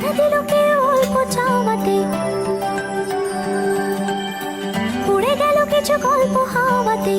ধরা দিল কেউ অল্প চাওয়াতে। উড়ে গেল কিছু গল্প হাওয়াতে।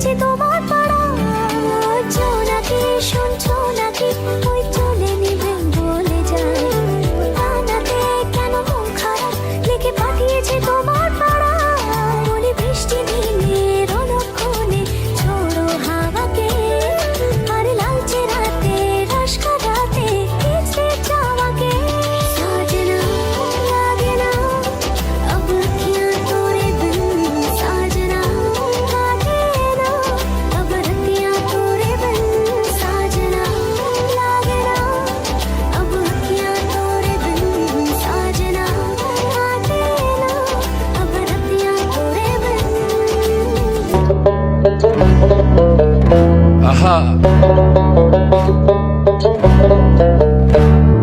যে তোমার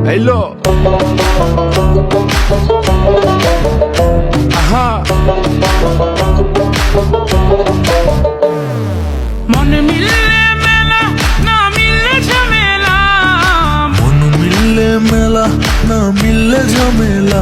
Hello. Aha. মন মিললে মেলা না মিললে ঝামেলা মন মিললে মেলা না মিললে ঝামেলা